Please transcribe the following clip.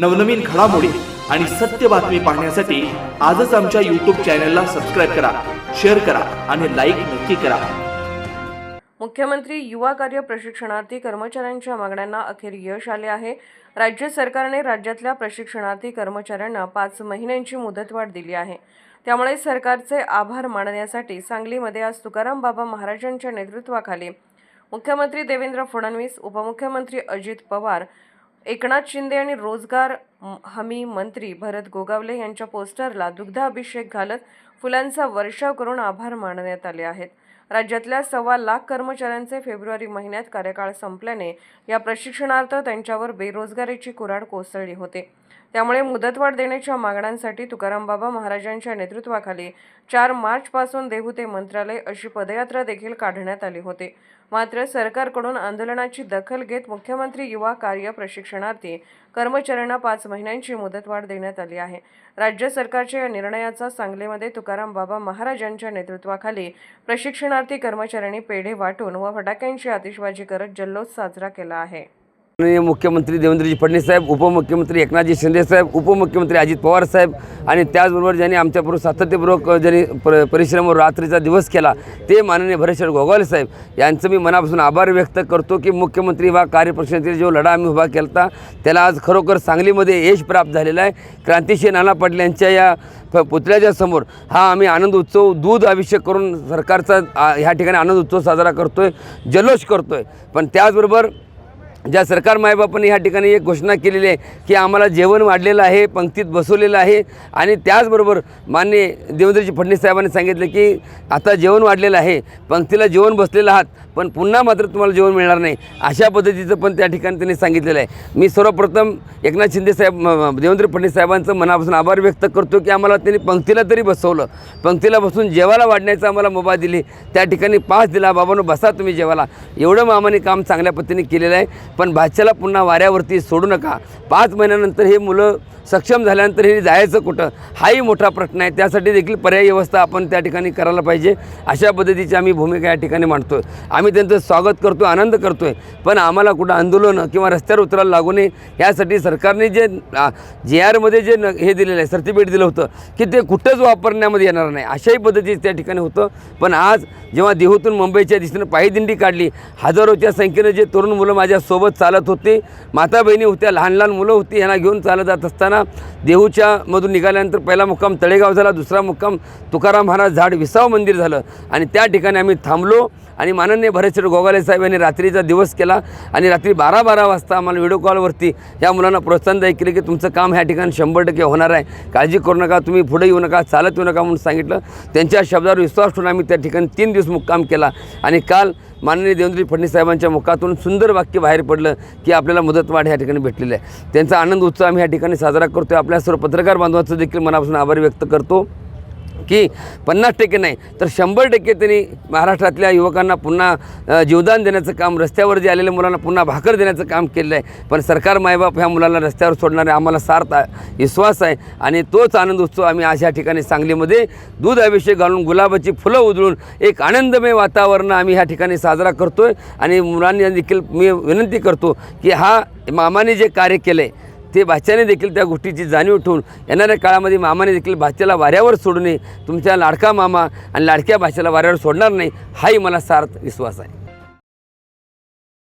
नवनवीन घडामोडी आणि सत्य बातमी पाहण्यासाठी आजच आमच्या युट्यूब चॅनलला सबस्क्राईब करा शेअर करा आणि लाईक नक्की करा. मुख्यमंत्री युवा कार्य प्रशिक्षणार्थी कर्मचाऱ्यांच्या मागण्यांना अखेर यश आले आहे. राज्य सरकारने राज्यातल्या प्रशिक्षणार्थी कर्मचाऱ्यांना पाच महिन्यांची मुदतवाढ दिली आहे. त्यामुळे सरकारचे आभार मानण्यासाठी सांगलीमध्ये आज तुकाराम बाबा महाराजांच्या नेतृत्वाखाली मुख्यमंत्री देवेंद्र फडणवीस उपमुख्यमंत्री अजित पवार एकनाथ शिंदे आणि रोजगार हमी मंत्री भरत गोगावले यांच्या पोस्टरला दुग्धाभिषेक घालत फुलांचा वर्षाव करून आभार मानण्यात आले आहेत. राज्यातल्या सव्वा लाख कर्मचाऱ्यांचे फेब्रुवारी महिन्यात कार्यकाळ संपल्याने या प्रशिक्षणार्थ त्यांच्यावर बेरोजगारीची कुऱ्हाड कोसळली होती. त्यामुळे मुदतवाढ देण्याच्या मागण्यांसाठी तुकाराम बाबा महाराजांच्या नेतृत्वाखाली चार मार्चपासून देहू ते मंत्रालय अशी पदयात्रा देखील काढण्यात आली होती. मात्र सरकारकडून आंदोलनाची दखल घेत मुख्यमंत्री युवा कार्य प्रशिक्षणार्थी कर्मचाऱ्यांना पाच महिन्यांची मुदतवाढ देण्यात आली आहे. राज्य सरकारच्या या निर्णयाचा सांगलीमध्ये तुकाराम बाबा महाराजांच्या नेतृत्वाखाली प्रशिक्षणार्थी कर्मचाऱ्यांनी पेढे वाटून व फटाक्यांची आतिषबाजी करत जल्लोष साजरा केला आहे. मुख्यमंत्री देवेंद्रजी फडणवीस साहेब उपमुख्यमंत्री एकनाथजी शिंदे साहेब उपमुख्यमंत्री अजित पवार साहेब आणि त्याचबरोबर ज्यांनी आमच्याबरोबर सातत्यपूर्वक ज्यांनी पर परिश्रम रात्रीचा दिवस केला ते माननीय भरेश्वर गोगावले साहेब यांचं मी मनापासून आभार व्यक्त करतो की मुख्यमंत्री वा कार्यपक्षातील जो लढा आम्ही उभा केला होता त्याला आज खरोखर सांगलीमध्ये यश प्राप्त झालेलं आहे. क्रांतिशी नाना पाटील यांच्या या प- पुतळ्याच्या समोर हा आम्ही आनंद उत्सव दूध अभिषेक करून सरकारचा ह्या ठिकाणी आनंद उत्सव साजरा करतो आहे जल्लोष आहे पण त्याचबरोबर ज्या सरकार मायबापांनी ह्या ठिकाणी एक घोषणा केलेली आहे की आम्हाला जेवण वाढलेलं आहे पंक्तीत बसवलेलं आहे आणि त्याचबरोबर मान्य देवेंद्रजी फडणवीस साहेबांनी सांगितलं की आता जेवण वाढलेलं आहे पंक्तीला जेवण बसलेलं आहात पण पुन्हा मात्र तुम्हाला जेवण मिळणार नाही अशा पद्धतीचं पण त्या ठिकाणी त्यांनी सांगितलेलं आहे. मी सर्वप्रथम एकनाथ शिंदे साहेब देवेंद्र फडणवीस साहेबांचं मनापासून आभार व्यक्त करतो की आम्हाला त्यांनी पंक्तीला तरी बसवलं पंक्तीला बसून जेवायला वाढण्याचा आम्हाला मुभा दिली त्या ठिकाणी पास दिला बाबांनो बसा तुम्ही जेवायला एवढं मामाने काम चांगल्या पद्धतीने केलेलं आहे. पण भाच्याला पुन्हा वाऱ्यावरती सोडू नका. पाच महिन्यानंतर हे मुलं सक्षम झाल्यानंतर हे जायचं कुठं? हाही मोठा प्रश्न आहे. त्यासाठी देखील पर्यायी व्यवस्था आपण त्या ठिकाणी करायला पाहिजे. अशा पद्धतीची आम्ही भूमिका या ठिकाणी मांडतो आहे आम्ही त्यांचं स्वागत करतो आनंद करतो आहे पण आम्हाला कुठं आंदोलनं किंवा रस्त्यावर उतरायला लागू नये यासाठी सरकारने जे जे आरमध्ये जे न हे दिलेलं आहे सर्टिफिकेट दिलं होतं की ते कुठंच वापरण्यामध्ये येणार नाही. अशाही पद्धतीचं त्या ठिकाणी होतं. पण आज जेव्हा देहूतून मुंबईच्या दिशेनं पायदिंडी काढली हजारोच्या संख्येनं जे तरुण मुलं माझ्यासोबत चालत होते. माता बहिणी होत्या लहान लहान मुलं होती यांना घेऊन चालत जात असताना देहूच्या मधून निघाल्यानंतर पहिला मुक्काम तळेगाव झाला दुसरा मुक्काम तुकाराम महाराज झाड विसाव मंदिर झालं. आणि त्या ठिकाणी आम्ही थांबलो आणि माननीय भरेश्वर गोगाले साहेब यांनी रात्रीचा दिवस केला आणि रात्री बारा बारा वाजता आम्हाला व्हिडिओ कॉलवरती या मुलांना प्रोत्साहनदायी केलं की तुमचं काम ह्या ठिकाणी शंभर टक्के होणार आहे. काळजी करू नका तुम्ही पुढे येऊ नका चालत येऊ नका म्हणून सांगितलं. त्यांच्या शब्दावर विश्वास ठेवून आम्ही त्या ठिकाणी तीन दिवस मुक्काम केला आणि काल माननीय देवेंद्र फडणवीस साहेबांच्या मुखातून सुंदर वाक्य बाहेर पडलं की आपल्याला मुदतवाढ ह्या ठिकाणी भेटलेलं आहे. त्यांचा आनंद उत्सव आम्ही या ठिकाणी साजरा करतो आपल्या सर्व पत्रकार बांधवांचं देखील मनापासून आभार व्यक्त करतो. की पन्नास टक्के नाही तर शंभर टक्के त्यांनी महाराष्ट्रातल्या युवकांना पुन्हा जीवदान देण्याचं काम रस्त्यावर जे आलेल्या मुलांना पुन्हा भाकर देण्याचं काम केलेलं आहे. पण सरकार मायबाप ह्या मुलांना रस्त्यावर सोडणारे आम्हाला सार्थ विश्वास आहे. आणि तोच आनंद उत्सव आम्ही आज ह्या ठिकाणी सांगलीमध्ये दूध अभिषेक घालून गुलाबाची फुलं उधळून एक आनंदमय वातावरण आम्ही ह्या ठिकाणी साजरा करतो आहे आणि मुलांनी देखील मी विनंती करतो की हा मामाने जे कार्य केलं आहे ते भाच्याने देखील त्या गोष्टीची जाणीव ठेवून येणाऱ्या काळामध्ये मामाने देखील भाच्याला वाऱ्यावर सोडणे तुमच्या लाडका मामा आणि लाडक्या भाषेला वाऱ्यावर सोडणार नाही हाही मला सार्थ विश्वास आहे.